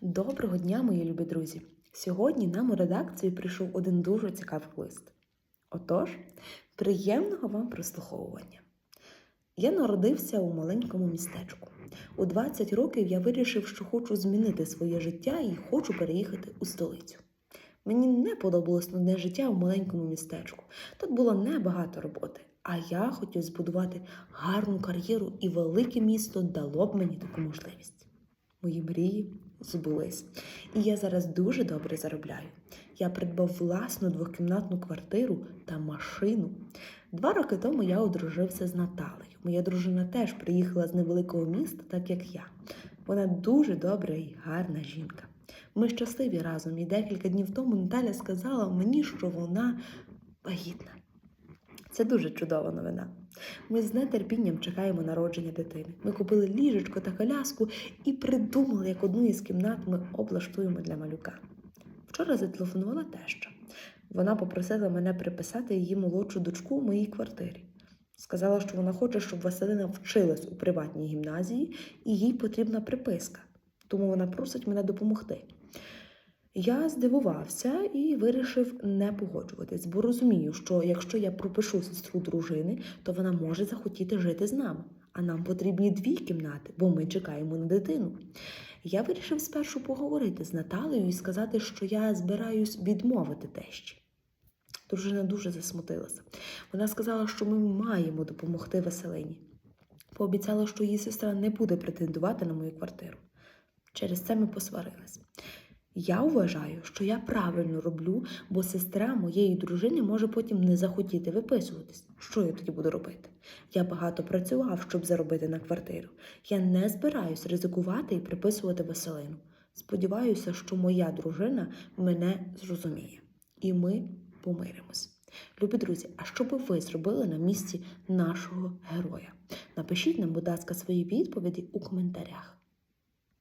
Доброго дня, мої любі друзі! Сьогодні нам у редакцію прийшов один дуже цікавий лист. Отож, приємного вам прослуховування. Я народився у маленькому містечку. У 20 років я вирішив, що хочу змінити своє життя і хочу переїхати у столицю. Мені не подобалось нудне життя у маленькому містечку. Тут було небагато роботи, а я хотів збудувати гарну кар'єру, і велике місто дало б мені таку можливість. Мої мрії збулись. І я зараз дуже добре заробляю. Я придбав власну двокімнатну квартиру та машину. Два роки тому я одружився з Наталею. Моя дружина теж приїхала з невеликого міста, так як я. Вона дуже добра і гарна жінка. Ми щасливі разом, і декілька днів тому Наталя сказала мені, що вона вагітна. Це дуже чудова новина. Ми з нетерпінням чекаємо народження дитини. Ми купили ліжечко та коляску і придумали, як одну із кімнат ми облаштуємо для малюка. Вчора зателефонувала теща. Вона попросила мене приписати її молодшу дочку у моїй квартирі. Сказала, що вона хоче, щоб Василина вчилась у приватній гімназії, і їй потрібна приписка. Тому вона просить мене допомогти. Я здивувався і вирішив не погоджуватись, бо розумію, що якщо я пропишу сестру дружини, то вона може захотіти жити з нами. А нам потрібні дві кімнати, бо ми чекаємо на дитину. Я вирішив спершу поговорити з Наталею і сказати, що я збираюсь відмовити тещі. Дружина дуже засмутилася. Вона сказала, що ми маємо допомогти Василині. Пообіцяла, що її сестра не буде претендувати на мою квартиру. Через це ми посварились. Я вважаю, що я правильно роблю, бо сестра моєї дружини може потім не захотіти виписуватись. Що я тоді буду робити? Я багато працював, щоб заробити на квартиру. Я не збираюсь ризикувати і приписувати Василину. Сподіваюся, що моя дружина мене зрозуміє, і ми помиримось. Любі друзі, а що би ви зробили на місці нашого героя? Напишіть нам, будь ласка, свої відповіді у коментарях.